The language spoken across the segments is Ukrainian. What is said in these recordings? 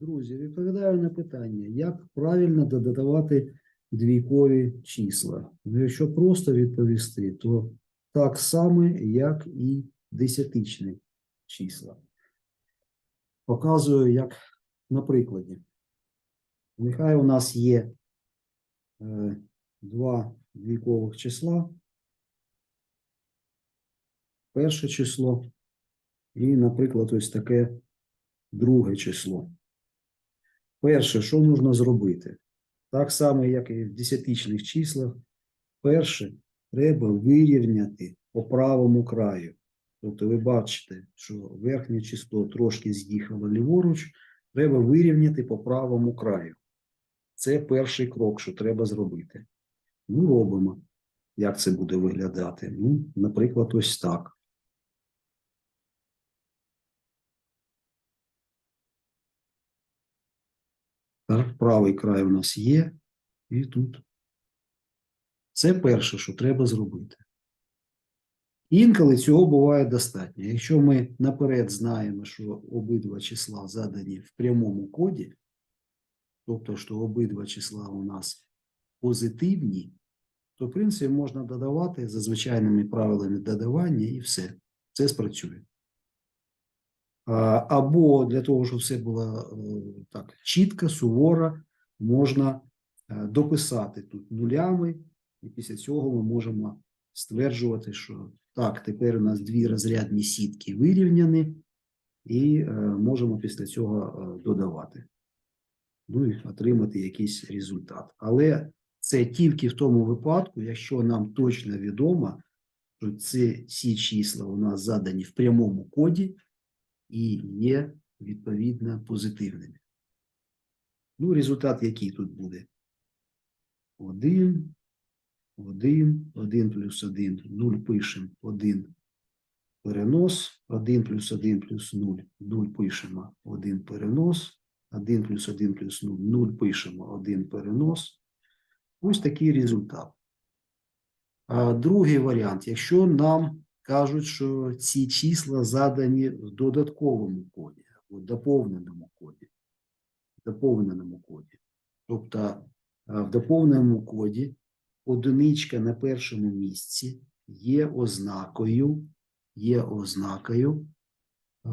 Друзі, відповідаю на питання, як правильно додавати двійкові числа. Ну, якщо просто відповісти, то так само, як і десятичні числа. Показую, як на прикладі. Нехай у нас є е, два двійкових числа. Перше число і, наприклад, ось таке друге число. Перше, що можна зробити? Так само, як і в десятичних числах. Перше, треба вирівняти по правому краю. Тобто ви бачите, що верхнє число трошки з'їхало ліворуч, треба вирівняти по правому краю. Це перший крок, що треба зробити. Ну, робимо. Як це буде виглядати? Ну, наприклад, ось так. Так, правий край у нас є, і тут. Це перше, що треба зробити. Інколи цього буває достатньо. Якщо ми наперед знаємо, що обидва числа задані в прямому коді, тобто, що обидва числа у нас позитивні, то, в принципі, можна додавати за звичайними правилами додавання і все. Це спрацює. Або для того, щоб все було е, так чітко, суворо, можна е, дописати тут нулями, і після цього ми можемо стверджувати, що так, тепер у нас дві розрядні сітки вирівняні, і е, можемо після цього додавати. Ну і отримати якийсь результат. Але це тільки в тому випадку, якщо нам точно відомо, що ці, ці числа у нас задані в прямому коді і є відповідно позитивними. Ну, результат який тут буде? 1, 1, 1 плюс 1, 0 пишемо, 1 перенос, 1 плюс 1 плюс 0, 0 пишемо, 1 перенос, 1 плюс 1 плюс 0, 0 пишемо, 1 перенос. Ось такий результат. А другий варіант, якщо нам кажуть, що ці числа задані в додатковому коді або доповненому коді. Доповненому коді. Тобто в доповненому коді одиничка на першому місці є ознакою, є ознакою е,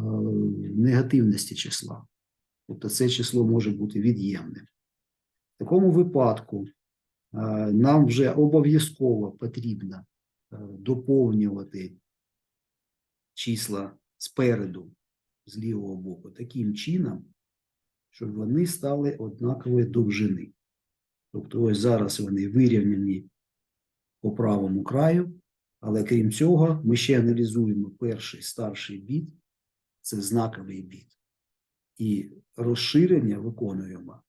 негативності числа. Тобто це число може бути від'ємним. В такому випадку е, нам вже обов'язково потрібно е, доповнювати числа спереду, з лівого боку, таким чином, щоб вони стали однакової довжини. Тобто, ось зараз вони вирівняні по правому краю, але крім цього, ми ще аналізуємо перший старший біт, це знаковий біт, і розширення виконуємо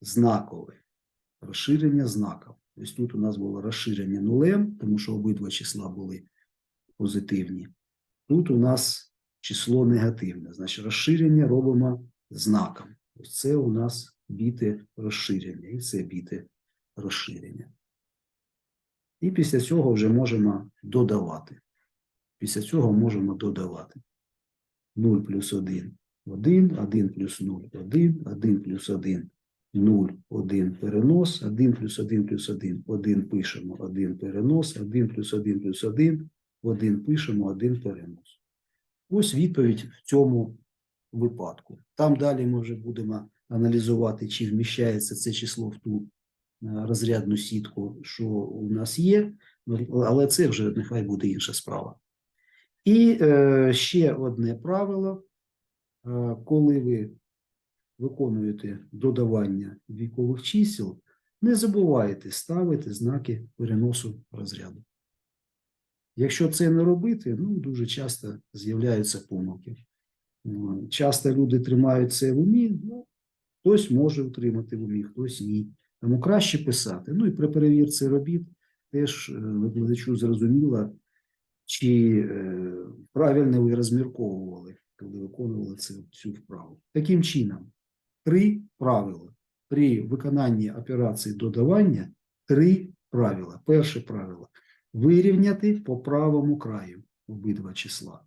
знакове, розширення знаків. Ось тут у нас було розширення нулем, тому що обидва числа були позитивні. Тут у нас число негативне, значить розширення робимо знаком. Ось це у нас біти розширення, і це біти розширення. І після цього вже можемо додавати. Після цього можемо додавати. 0 плюс 1 1, 1 плюс 0 1, 1 плюс 1 0, 1 перенос, 1 плюс 1 плюс 1 1 пишемо, 1 перенос, 1 плюс 1 плюс 1 1 пишемо, 1 перенос. Ось відповідь в цьому випадку. Там далі ми вже будемо аналізувати, чи вміщається це число в ту е, розрядну сітку, що у нас є, але це вже нехай буде інша справа. І е, ще одне правило, е, коли ви виконуєте додавання вікових чисел, не забувайте ставити знаки переносу розряду. Якщо це не робити, ну дуже часто з'являються помилки. Часто люди тримають це в умі, ну, хтось може утримати в умі, хтось ні. Тому краще писати. Ну і при перевірці робіт теж е, викладачу зрозуміло, чи е, правильно ви розмірковували, коли виконували цю, цю вправу. Таким чином, три правила. При виконанні операції додавання три правила. Перше правило вирівняти по правому краю обидва числа.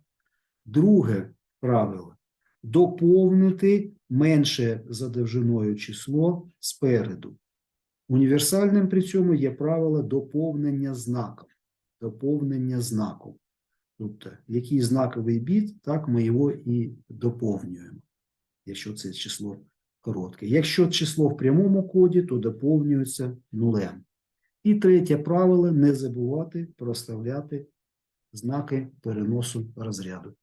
Друге правило доповнити менше за довжиною число спереду. Універсальним при цьому є правило доповнення знаком. Доповнення знаком. Тобто, який знаковий біт, так ми його і доповнюємо, якщо це число коротке. Якщо число в прямому коді, то доповнюється нулем. І третє правило не забувати проставляти знаки переносу розряду.